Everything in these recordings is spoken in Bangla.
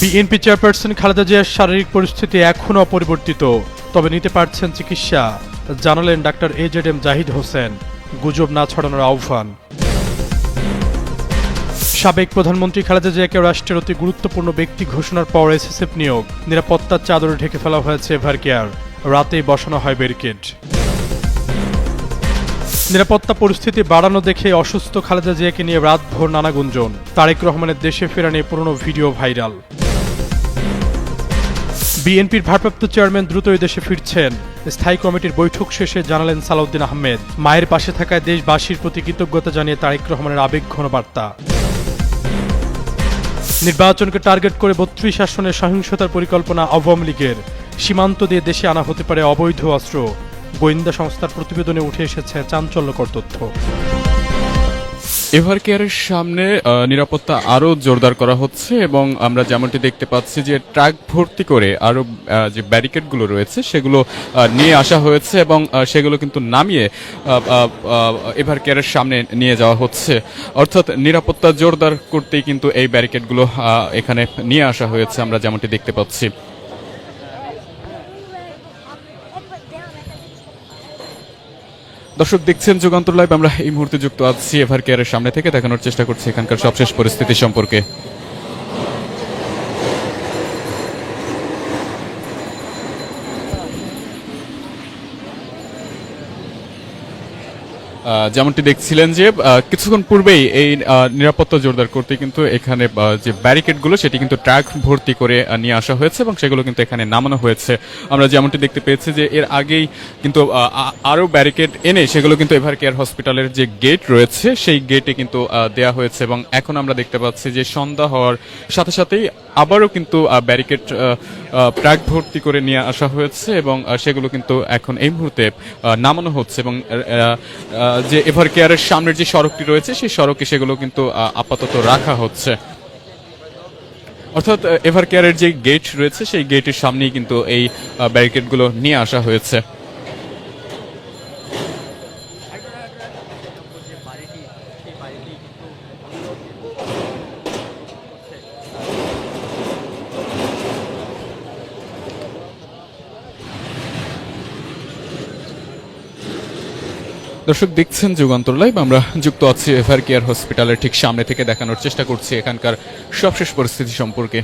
বিএনপি চেয়ারপারসন খালেদা জিয়ার শারীরিক পরিস্থিতি এখনও অপরিবর্তিত তবে নিতে পারছেন চিকিৎসা, জানালেন doctor A Z M Zahid Hossain. গুজব না ছড়ানোর আহ্বান। সাবেক প্রধানমন্ত্রী খালেদা জিয়াকে রাষ্ট্রের অতি গুরুত্বপূর্ণ ব্যক্তি ঘোষণার পর এসএসএফ নিয়োগ, নিরাপত্তার চাদরে ঢেকে ফেলা হয়েছে এভার কেয়ার, রাতেই বসানো হয় ব্যারিকেড। নিরাপত্তা পরিস্থিতি বাড়ানো দেখে অসুস্থ খালেদা জিয়াকে নিয়ে রাতভর নানা গুঞ্জন। তারেক রহমানের দেশে ফেরা নিয়ে পুরনো ভিডিও ভাইরাল। বিএনপির ভারপ্রাপ্ত চেয়ারম্যান দ্রুতই দেশে ফিরছেন। স্থায়ী কমিটির বৈঠক শেষে জানালেন সালাউদ্দিন আহমেদ। মায়ের পাশে থাকায় দেশবাসীর প্রতি কৃতজ্ঞতা জানিয়ে তারেক রহমানের আবেগঘন বার্তা। নির্বাচনকে টার্গেট করে বত্রিশ আসনের সহিংসতার পরিকল্পনা আওয়ামী লীগের। সীমান্ত দিয়ে দেশে আনা হতে পারে অবৈধ অস্ত্র। গোয়েন্দা সংস্থার প্রতিবেদনে উঠে এসেছে চাঞ্চল্যকর তথ্য। এভার কেয়ারের সামনে নিরাপত্তা আরও জোরদার করা হচ্ছে এবং আমরা যেমনটি দেখতে পাচ্ছি যে ট্রাক ভর্তি করে আরও আহ, যে ব্যারিকেডগুলো রয়েছে সেগুলো নিয়ে আসা হয়েছে এবং সেগুলো কিন্তু নামিয়ে এভার কেয়ারের সামনে নিয়ে যাওয়া হচ্ছে। অর্থাৎ নিরাপত্তা জোরদার করতেই কিন্তু এই ব্যারিকেডগুলো এখানে নিয়ে আসা হয়েছে আমরা যেমনটি দেখতে পাচ্ছি। দর্শক দেখছেন যুগান্তর লাইভ, আমরা এই মুহূর্তে যুক্ত আছি এভার কেয়ারের সামনে থেকে। দেখানোর চেষ্টা করছি এখানকার সবশেষ পরিস্থিতি সম্পর্কে। যেমনটি দেখছিলেন যে কিছুক্ষণ পূর্বেই এই নিরাপত্তা জোরদার করতে কিন্তু এখানে যে ব্যারিকেডগুলো সেটি কিন্তু ট্রাক ভর্তি করে নিয়ে আসা হয়েছে এবং সেগুলো কিন্তু এখানে নামানো হয়েছে। আমরা যেমনটি দেখতে পেয়েছি যে এর আগেই কিন্তু আহ, আ- আরও ব্যারিকেড এনে সেগুলো কিন্তু এভার কেয়ার হসপিটালের যে গেট রয়েছে সেই গেটে কিন্তু দেয়া হয়েছে এবং এখন আমরা দেখতে পাচ্ছি যে সন্ধ্যা হওয়ার সাথে সাথেই আবারও কিন্তু ব্যারিকেড ট্রাক ভর্তি করে নিয়ে আসা হয়েছে এবং সেগুলো কিন্তু এখন এই মুহূর্তে নামানো হচ্ছে এবং যে এভার কেয়ারের সামনের যে সড়কটি রয়েছে, সেই সড়কে সেগুলো কিন্তু আপাতত রাখা হচ্ছে। অর্থাৎ এভার কেয়ারের যে গেট রয়েছে, সেই গেটের সামনেই কিন্তু এই ব্যারিকেডগুলো নিয়ে আসা হয়েছে। দর্শক, দেখছেন যুগান্তর লাইভ। আমরা যুক্ত আছি এভার কেয়ার হসপিটালের ঠিক সামনে থেকে দেখানোর চেষ্টা করছি এখানকার সবশেষ পরিস্থিতি সম্পর্কে।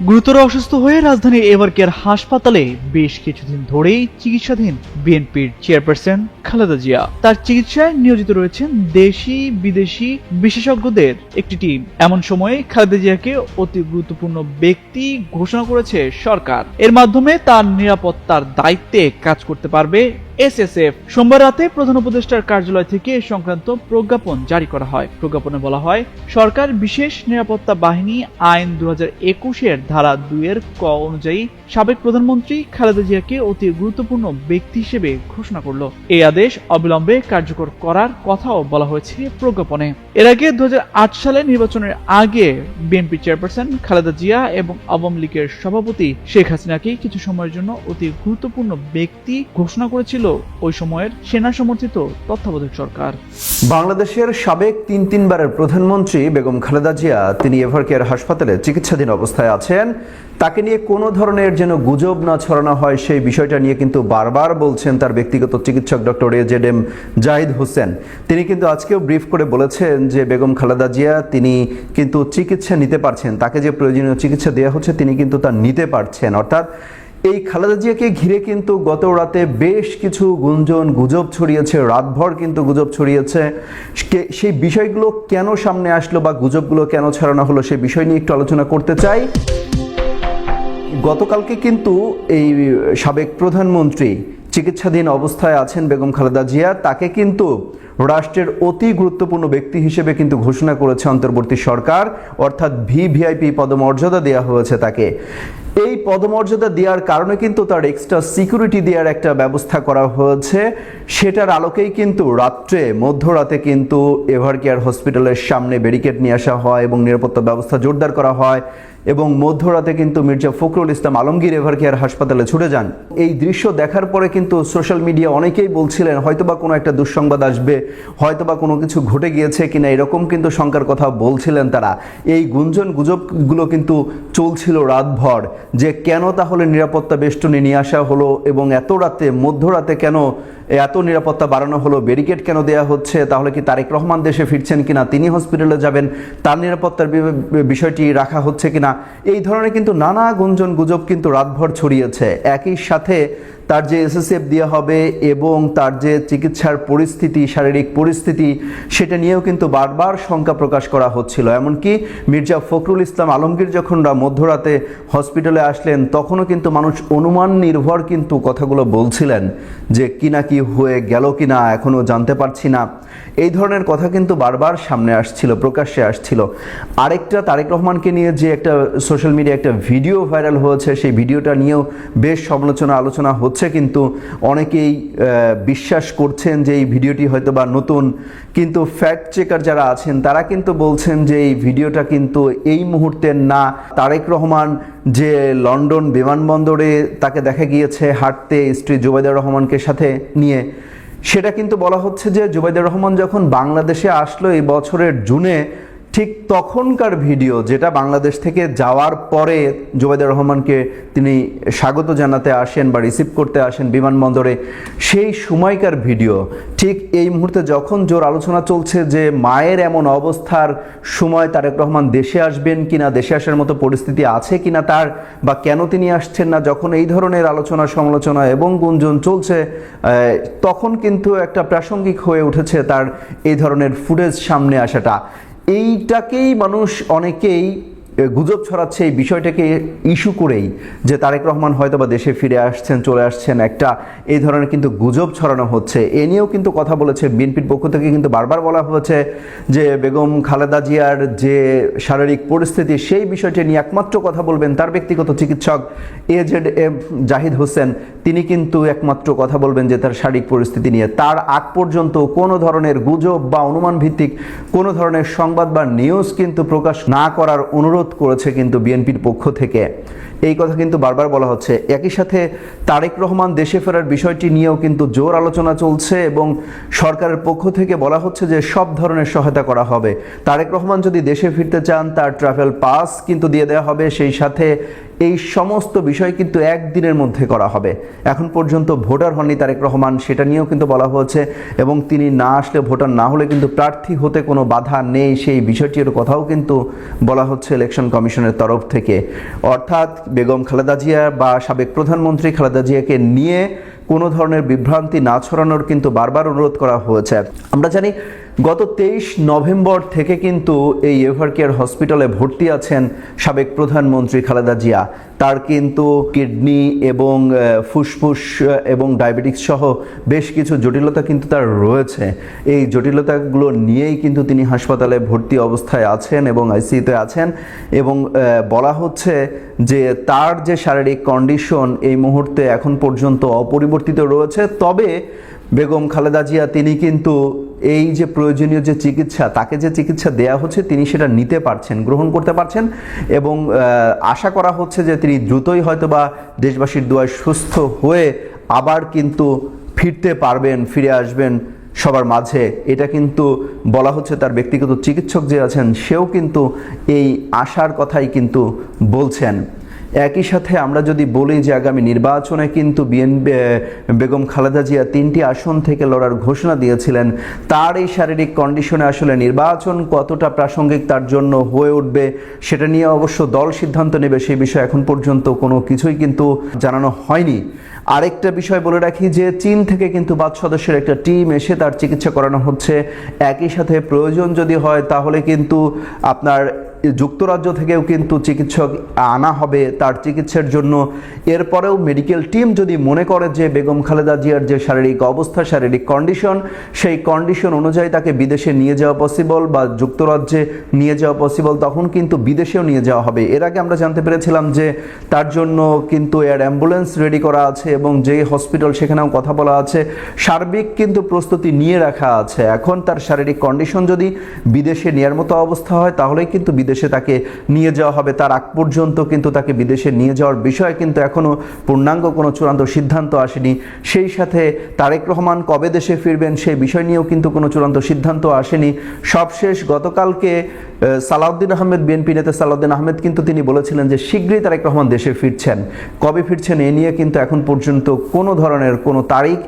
গুরুতর অসুস্থ হয়ে রাজধানীর এভারকেয়ার হাসপাতালে বেশ কিছুদিন ধরেই চিকিৎসাধীন বিএনপির চেয়ারপারসন খালেদা জিয়া। তার চিকিৎসায় নিয়োজিত রয়েছেন দেশি, বিদেশি বিশেষজ্ঞদের একটি টিম। এমন সময়ে খালেদা জিয়াকে অতি গুরুত্বপূর্ণ ব্যক্তি ঘোষণা করেছে সরকার। এর মাধ্যমে তার নিরাপত্তার দায়িত্বে কাজ করতে পারবে এসএসএফ। সোমবার রাতে প্রধান উপদেষ্টার কার্যালয় থেকে এ সংক্রান্ত প্রজ্ঞাপন জারি করা হয়। প্রজ্ঞাপনে বলা হয়, সরকার বিশেষ নিরাপত্তা বাহিনী আইন দু একুশের ধারা দুইয়ের ক অনুযায়ী সাবেক প্রধানমন্ত্রী খালেদা জিয়াকে অতি গুরুত্বপূর্ণ ব্যক্তি হিসেবে ঘোষণা করল। এই আদেশ অবিলম্বে কার্যকর করার কথাও বলা হয়েছে প্রজ্ঞাপনে। এর আগে দু হাজার আট সালে নির্বাচনের আগে বিএনপি চেয়ারপারসন খালেদা জিয়া এবং আওয়ামী লীগের সভাপতি শেখ হাসিনাকে কিছু সময়ের জন্য অতি গুরুত্বপূর্ণ ব্যক্তি ঘোষণা করেছিল। ওই সময়ের সেনা সমর্থিত তত্ত্বাবধায়ক সরকার। বাংলাদেশের সাবেক তিন তিনবারের প্রধানমন্ত্রী বেগম খালেদা জিয়া, তিনি এভারকেয়ার হাসপাতালে চিকিৎসাধীন অবস্থায় আছেন। তাকে নিয়ে কোনো ধরনের যেন গুজব না ছড়ানো হয়, সেই বিষয়টা নিয়ে কিন্তু বারবার বলছেন তার ব্যক্তিগত চিকিৎসক doctor A Z M Zahid Hossain. তিনি কিন্তু আজকেও ব্রিফ করে বলেছেন যে বেগম খালেদা জিয়া, তিনি কিন্তু চিকিৎসা নিতে পারছেন। তাকে যে প্রয়োজনীয় চিকিৎসা দেওয়া হচ্ছে, তিনি কিন্তু তা নিতে পারছেন। অর্থাৎ এই খালেদা জিয়াকে ঘিরে কিন্তু গত রাতে বেশ কিছু গুঞ্জন, গুজব ছড়িয়েছে, রাতভর কিন্তু গুজব ছড়িয়েছে। সেই বিষয়গুলো কেন সামনে আসলো বা গুজবগুলো কেন ছড়ানো হলো সেই বিষয় নিয়ে একটু আলোচনা করতে চাই। গতকালকে কিন্তু এই সাবেক প্রধানমন্ত্রী চিকিৎসাধীন অবস্থায় আছেন বেগম খালেদা জিয়া। তাকে কিন্তু রাষ্ট্রের অতি গুরুত্বপূর্ণ ব্যক্তি হিসেবে কিন্তু ঘোষণা করেছে অন্তর্বর্তী সরকার। অর্থাৎ ভি ভিআইপি পদমর্যাদা দেওয়া হয়েছে তাকে। এই পদমর্যাদা দেওয়ার কারণে কিন্তু তার এক্সট্রা সিকিউরিটি দেওয়ার একটা ব্যবস্থা করা হয়েছে। সেটার আলোকেই কিন্তু রাত্রে, মধ্যরাতে কিন্তু এভার কেয়ার হসপিটালের সামনে ব্যারিকেড নিয়ে আসা হয় এবং নিরাপত্তা ব্যবস্থা জোরদার করা হয়। এবং মধ্যরাতে কিন্তু মির্জা ফখরুল ইসলাম আলমগীর এভার কেয়ার হাসপাতালে ছুটে যান। এই দৃশ্য দেখার পরে কিন্তু সোশ্যাল মিডিয়া অনেকেই বলছিলেন, হয়তোবা কোনো একটা দুঃসংবাদ আসবে, হয়তোবা কোনো কিছু ঘটে গিয়েছে কিনা? এরকম কিন্তু শঙ্কার কথা বলছিলেন তারা। এই গুঞ্জন গুজবগুলো কিন্তু চলছিল রাতভর যে কেন তাহলে নিরাপত্তা বেষ্টনী নিয়ে আসা হলো এবং এত রাতে, মধ্যরাতে কেন এত নিরাপত্তা বাড়ানো হলো, ব্যারিকেড কেন দেয়া হচ্ছে, তাহলে কি তারেক রহমান দেশে ফিরছেন কিনা, তিনি হসপিটালে যাবেন, তার নিরাপত্তার বিষয়টি রাখা হচ্ছে কিনা? এই ধরনের কিন্তু নানা গুঞ্জন গুজব কিন্তু রাতভর ছড়িয়েছে। একই সাথে তার যে এসএসএফ দেওয়া হবে এবং তার যে চিকিৎসার পরিস্থিতি, শারীরিক পরিস্থিতি, সেটা নিয়েও কিন্তু বারবার শঙ্কা প্রকাশ করা হচ্ছিল। এমনকি মির্জা ফখরুল ইসলাম আলমগীর যখন মধ্যরাতে হসপিটালে আসলেন, তখনও কিন্তু মানুষ অনুমান নির্ভর কিন্তু কথাগুলো বলছিলেন যে কি না কি হয়ে গেল কি না এখনও জানতে পারছি না। এই ধরনের কথা কিন্তু বারবার সামনে আসছিল, প্রকাশ্যে আসছিল। আরেকটা তারেক রহমানকে নিয়ে যে একটা সোশ্যাল মিডিয়া একটা ভিডিও ভাইরাল হয়েছে, সেই ভিডিওটা নিয়েও বেশ সমালোচনা আলোচনা হচ্ছে কিন্তু অনেকেই বিশ্বাস করছেন যে এই ভিডিওটি হয়তো বা নতুন। কিন্তু ফ্যাক্ট চেকার যারা আছেন, তারা কিন্তু বলছেন যে এই ভিডিওটা কিন্তু এই মুহূর্তের না। তারেক রহমান যে লন্ডন বিমানবন্দরে তাকে দেখা গিয়েছে হাঁটতে স্ত্রী জুবাইদুর রহমানকে সাথে নিয়ে, সেটা কিন্তু বলা হচ্ছে যে জুবাইদুর রহমান যখন বাংলাদেশে আসলো এই বছরের জুনে ঠিক তখনকার ভিডিও যেটা বাংলাদেশ থেকে যাওয়ার পরে জুবাইদুর রহমানকে তিনি স্বাগত জানাতে আসেন বা রিসিভ করতে আসেন বিমানবন্দরে, সেই সময়কার ভিডিও, ঠিক এই মুহূর্তে যখন জোর আলোচনা চলছে যে মায়ের এমন অবস্থার সময় তারেক রহমান দেশে আসবেন কিনা, দেশে আসার মতো পরিস্থিতি আছে কিনা তার, বা কেন তিনি আসছেন না, যখন এই ধরনের আলোচনা, সমালোচনা এবং গুঞ্জন চলছে তখন কিন্তু একটা প্রাসঙ্গিক হয়ে উঠেছে তার এই ধরনের ফুটেজ সামনে আসাটা। এইটাকেই মানুষ অনেকেই গুজব ছড়াচ্ছে এই বিষয়টাকে ইস্যু করেই যে তারেক রহমান হয়তো বা দেশে ফিরে আসছেন, চলে আসছেন। একটা, এই ধরনের কিন্তু গুজব ছড়ানো হচ্ছে। এ নিয়েও কিন্তু কথা বলেছে বিএনপির পক্ষ থেকে কিন্তু বারবার বলা হয়েছে যে বেগম খালেদা জিয়ার যে শারীরিক পরিস্থিতি, সেই বিষয়টি নিয়ে একমাত্র কথা বলবেন তার ব্যক্তিগত চিকিৎসক A Z M Zahid Hossain. তিনি কিন্তু একমাত্র কথা বলবেন যে তার শারীরিক পরিস্থিতি নিয়ে। তার আগ পর্যন্ত কোনো ধরনের গুজব বা অনুমান ভিত্তিক কোনো ধরনের সংবাদ বা নিউজ কিন্তু প্রকাশ না করার অনুরোধ করেছে কিন্তু বিএনপির পক্ষ থেকে। এই কথা কিন্তু বারবার বলা হচ্ছে। একই সাথে তারেক রহমান দেশে ফেরার বিষয়টি নিয়েও কিন্তু জোর আলোচনা চলছে এবং সরকারের পক্ষ থেকে বলা হচ্ছে যে সব ধরনের সহায়তা করা হবে। তারেক রহমান যদি দেশে ফিরতে চান, তার ট্রাভেল পাস কিন্তু দিয়ে দেওয়া হবে। সেই সাথে এই সমস্ত বিষয় কিন্তু একদিনের মধ্যে করা হবে। এখন পর্যন্ত ভোটার হননি তারেক রহমান, সেটা নিয়েও কিন্তু বলা হয়েছে এবং তিনি না আসলে ভোটার না হলে কিন্তু প্রার্থী হতে কোনো বাধা নেই। সেই বিষয়টির কথাও কিন্তু বলা হচ্ছে ইলেকশন কমিশনের তরফ থেকে। অর্থাৎ বেগম খালেদা জিয়া বা সাবেক প্রধানমন্ত্রী খালেদা জিয়াকে নিয়ে কোনো ধরনের বিভ্রান্তি না ছড়ানোর কিন্তু বারবার অনুরোধ করা হয়েছে। আমরা জানি গত তেইশ নভেম্বর থেকে কিন্তু এই এভার কেয়ার হসপিটালে ভর্তি আছেন সাবেক প্রধানমন্ত্রী খালেদা জিয়া। তার কিন্তু কিডনি এবং ফুসফুস এবং ডায়াবেটিক্স সহ বেশ কিছু জটিলতা কিন্তু তার রয়েছে। এই জটিলতাগুলো নিয়েই কিন্তু তিনি হাসপাতালে ভর্তি অবস্থায় আছেন এবং আইসিইউতে আছেন এবং বলা হচ্ছে যে তার যে শারীরিক কন্ডিশন এই মুহূর্তে এখন পর্যন্ত অপরিবর্তিত রয়েছে। তবে বেগম খালেদা জিয়া, তিনি কিন্তু এই যে প্রয়োজনীয় যে চিকিৎসা, তাকে যে চিকিৎসা দেয়া হচ্ছে, তিনি সেটা নিতে পারছেন, গ্রহণ করতে পারছেন এবং আশা করা হচ্ছে যে তিনি দ্রুতই হয়তো বা দেশবাসীর দোয়ায় সুস্থ হয়ে আবার কিন্তু ফিরতে পারবেন, ফিরে আসবেন সবার মাঝে। এটা কিন্তু বলা হচ্ছে তার ব্যক্তিগত চিকিৎসক যে আছেন, সেও কিন্তু এই আশার কথাই কিন্তু বলছেন। একই সাথে আমরা যদি বলি যে আগামী নির্বাচনে কিন্তু বিএনপি বেগম খালেদা জিয়া তিনটি আসন থেকে লড়ার ঘোষণা দিয়েছিলেন, তার এই শারীরিক কন্ডিশনে আসলে নির্বাচন কতটা প্রাসঙ্গিক তার জন্য হয়ে উঠবে সেটা নিয়ে অবশ্য দল সিদ্ধান্ত নেবে সেই বিষয়ে এখন পর্যন্ত কোনো কিছুই কিন্তু জানানো হয়নি। আরেকটা বিষয় বলে রাখি যে চীন থেকে কিন্তু পাঁচ সদস্যের একটা টিম এসে তার চিকিৎসা করানো হচ্ছে। একই সাথে প্রয়োজন যদি হয় তাহলে কিন্তু আপনার যুক্তরাজ্য থেকেও কিন্তু চিকিৎসক আনা হবে তার চিকিৎসার জন্য। এরপরেও মেডিকেল টিম যদি মনে করে যে বেগম খালেদা জিয়ার যে শারীরিক অবস্থা, শারীরিক কন্ডিশন সেই কন্ডিশন অনুযায়ী তাকে বিদেশে নিয়ে যাওয়া পসিবল বা যুক্তরাজ্যে নিয়ে যাওয়া পসিবল তখন কিন্তু বিদেশেও নিয়ে যাওয়া হবে। এর আগে আমরা জানতে পেরেছিলাম যে তার জন্য কিন্তু এয়ার অ্যাম্বুলেন্স রেডি করা আছে এবং যে হসপিটাল সেখানেও কথা বলা আছে। সার্বিক কিন্তু প্রস্তুতি নিয়ে রাখা আছে। এখন তার শারীরিক কন্ডিশন যদি বিদেশে নেওয়ার মতো অবস্থা হয়, তাহলেই কিন্তু বিদেশে তাকে নিয়ে যাওয়া হবে, তার আগ পর্যন্ত কিন্তু তাকে বিদেশে নিয়ে যাওয়ার বিষয়ে কিন্তু এখনও পূর্ণাঙ্গ কোনো চূড়ান্ত সিদ্ধান্ত আসেনি। সেই সাথে তারেক রহমান কবে দেশে ফিরবেন সেই বিষয় নিয়েও কিন্তু কোনো চূড়ান্ত সিদ্ধান্ত আসেনি। সবশেষ গতকালকে সালাউদ্দিন আহমেদ, বিএনপি নেতা সালাউদ্দিন আহমেদ কিন্তু তিনি বলেছিলেন যে শীঘ্রই তারেক রহমান দেশে ফিরছেন। কবে ফিরছেন এ নিয়ে কিন্তু এখন পর্যন্ত কোনো ধরনের কোনো তারিখ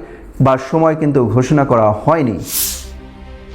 বা সময় কিন্তু ঘোষণা করা হয়নি।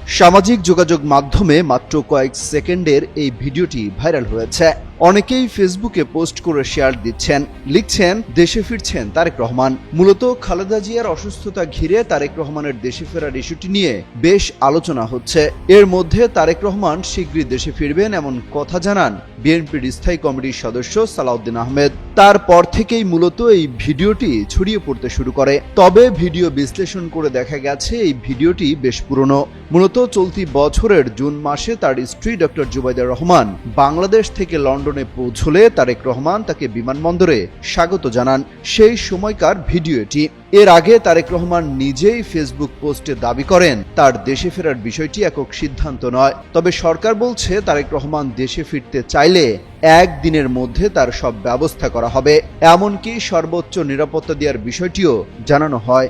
সামাজিক যোগাযোগ মাধ্যমে মাত্র কয়েক সেকেন্ডের এই ভিডিওটি ভাইরাল হয়েছে। অনেকেই ফেসবুকে পোস্ট করে শেয়ার দিচ্ছেন, লিখছেন, দেশে ফিরছেন তারেক রহমান। মূলত খালেদা জিয়ার অসুস্থতা ঘিরে তারেক রহমানের দেশে ফেরার ইস্যুটি নিয়ে বেশ আলোচনা হচ্ছে। এর মধ্যে তারেক রহমান শীঘ্রই দেশে ফিরবেন এমন কথা জানান বিএনপির স্থায়ী কমিটির সদস্য সালাউদ্দিন আহমেদ। তারপর থেকেই মূলত এই ভিডিওটি ছড়িয়ে পড়তে শুরু করে। তবে ভিডিও বিশ্লেষণ করে দেখা গেছে, এই ভিডিওটি বেশ পুরনো। মূলত চলতি বছরের জুন মাসে তার স্ত্রী ডক্টর জুবাইদা রহমান বাংলাদেশ থেকে লন্ডনে পৌঁছলে তারেক রহমান তাকে বিমানবন্দরে স্বাগত জানান। সেই সময়কার ভিডিও এটি। এর আগে তারেক রহমান নিজেই ফেসবুক পোস্টে দাবি করেন, তার দেশে ফেরার বিষয়টি একক সিদ্ধান্ত নয়। তবে সরকার বলছে, তারেক রহমান দেশে ফিরতে চাইলে একদিনের মধ্যে তার সব ব্যবস্থা করা হবে। এমনকি সর্বোচ্চ নিরাপত্তা দেওয়ার বিষয়টিও জানানো হয়।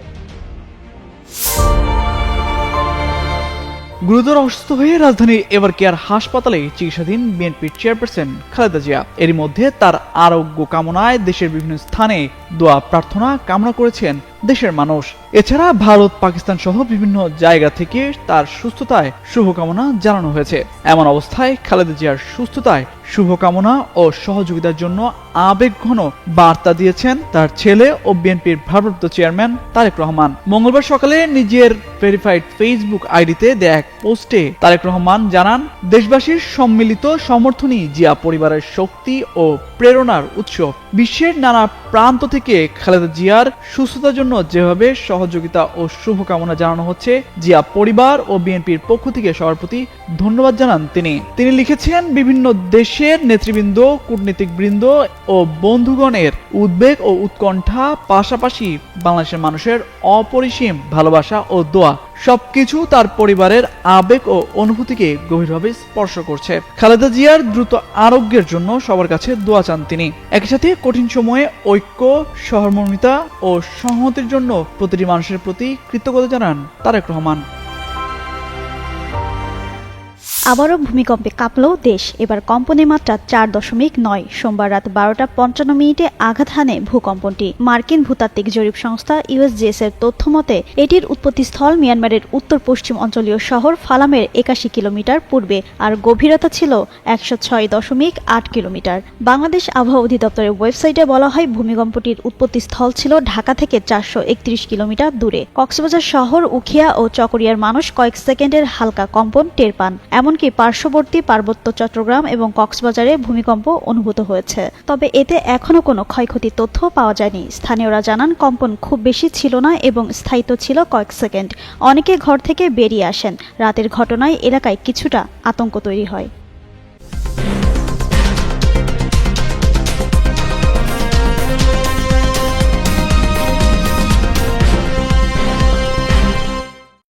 গুরুতর অসুস্থ হয়ে রাজধানীর এবার কেয়ার হাসপাতালে চিকিৎসাধীন বিএনপির চেয়ারপারসন খালেদা জিয়া। এরই মধ্যে তার আরোগ্য কামনায় দেশের বিভিন্ন স্থানে দোয়া প্রার্থনা কামনা করেছেন দেশের মানুষ। এছাড়া ভারত, পাকিস্তান সহ বিভিন্ন জায়গা থেকে তার সুস্থতায় শুভকামনা জানানো হয়েছে। এমন অবস্থায় খালেদা জিয়ার সুস্থতায় শুভকামনা ও সহযোগিতার জন্য আবেগঘন বার্তা দিয়েছেন তার ছেলে ও বিএনপির ভারপ্রাপ্ত চেয়ারম্যান তারেক রহমান। মঙ্গলবার সকালে নিজের ভেরিফাইড ফেসবুক আইডিতে দেয়া এক পোস্টে তারেক রহমান জানান, দেশবাসীর সম্মিলিত সমর্থনই জিয়া পরিবারের শক্তি ও প্রেরণার উৎস। বিশ্বের নানা প্রান্ত থেকে খালেদা জিয়ার সুস্থতার জন্য যেভাবে সহযোগিতা ও শুভকামনা জানানো হচ্ছে, জিয়া পরিবার ও বিএনপির পক্ষ থেকে সভাপতি ধন্যবাদ জানান তিনি। তিনি লিখেছেন, বিভিন্ন দেশের নেতৃবৃন্দ কূটনীতিক বৃন্দ ও বন্ধুগণের উদ্বেগ ও উৎকণ্ঠা, পাশাপাশি বাংলাদেশের মানুষের অপরিসীম ভালোবাসা ও দোয়া সবকিছু তার পরিবারের আবেগ ও অনুভূতিকে গভীরভাবে স্পর্শ করছে। খালেদা জিয়ার দ্রুত আরোগ্যের জন্য সবার কাছে দোয়া চান তিনি। একই সাথে কঠিন সময়ে ঐক্য, সহমর্মিতা ও সংহতির জন্য প্রতিটি মানুষের প্রতি কৃতজ্ঞতা জানান তারেক রহমান। আবারও ভূমিকম্পে কাঁপল দেশ। এবার কম্পনের মাত্রা চার দশমিক নয়। সোমবার রাত বারোটা পঞ্চান্ন মিনিটে আঘাত হানে ভূকম্পনটি। মার্কিন ভূতাত্ত্বিক জরিপ সংস্থা ইউএসজিএস এর তথ্য মতে, এটির উৎপত্তিস্থল মিয়ানমারের উত্তর পশ্চিম অঞ্চলীয় শহর ফালামের একাশি কিলোমিটার পূর্বে, আর গভীরতা ছিল একশো ছয় দশমিক আট কিলোমিটার। বাংলাদেশ আবহাওয়া অধিদপ্তরের ওয়েবসাইটে বলা হয়, ভূমিকম্পটির উৎপত্তিস্থল ছিল ঢাকা থেকে চারশো একত্রিশ কিলোমিটার দূরে। কক্সবাজার শহর, উখিয়া ও চকরিয়ার মানুষ কয়েক সেকেন্ডের হালকা কম্পন টের পান। এমনকি পার্শ্ববর্তী পার্বত্য চট্টগ্রাম এবং কক্সবাজারে ভূমিকম্প অনুভূত হয়েছে। তবে এতে এখনও কোনো ক্ষয়ক্ষতির তথ্য পাওয়া যায়নি। স্থানীয়রা জানান, কম্পন খুব বেশি ছিল না এবং স্থায়িত্ব ছিল কয়েক সেকেন্ড। অনেকে ঘর থেকে বেরিয়ে আসেন। রাতের ঘটনায় এলাকায় কিছুটা আতঙ্ক তৈরি হয়।